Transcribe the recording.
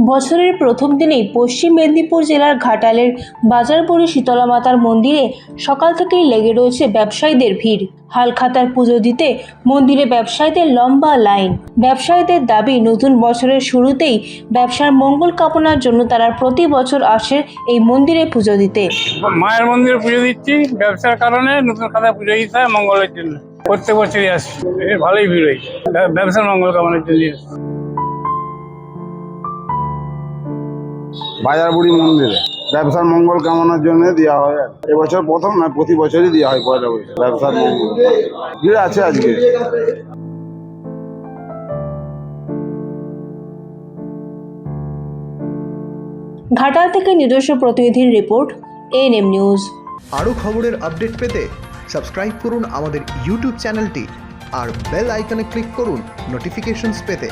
বছরের প্রথম দিনেই পশ্চিম মেদিনীপুর জেলার ঘাটালের বাজারপুরি শীতলা মাতার মন্দিরে সকাল থেকেই লেগে রয়েছে ব্যবসায়ীদের ভিড়। হালখাতার পুজো দিতে মন্দিরে ব্যবসায়ীদের লম্বা লাইন। ব্যবসায়ীদের দাবি, নতুন বছরের শুরুতেই ব্যবসার মঙ্গল কামনার জন্য তারা প্রতি বছর আসে এই মন্দিরে পুজো দিতে। মায়ের মন্দিরে পুজো দিচ্ছি, ব্যবসার কারণে নতুন খাতায় পুজো দিতে মঙ্গলের জন্য। প্রত্যেক বছরই আসি। এর ভালোই ভিড় হয়েছে। ব্যবসার মঙ্গল কামনার জন্য বাজারবুড়ি মন্দিরে। ব্যবসার মঙ্গল কামনার জন্য দেওয়া হয়। এবছর প্রথম না প্রতি বছরই দেওয়া হয় পয়লা বৈশাখ। ব্যবসার মঙ্গল। ভিড় আছে আজকে। ঘাটাল থেকে নিজস্ব প্রতিনিধির রিপোর্ট এএনএম নিউজ আরও খবরের আপডেট পেতে সাবস্ক্রাইব করুন আমাদের ইউটিউব চ্যানেলটি আর বেল আইকনে ক্লিক করুন নোটিফিকেশনস পেতে।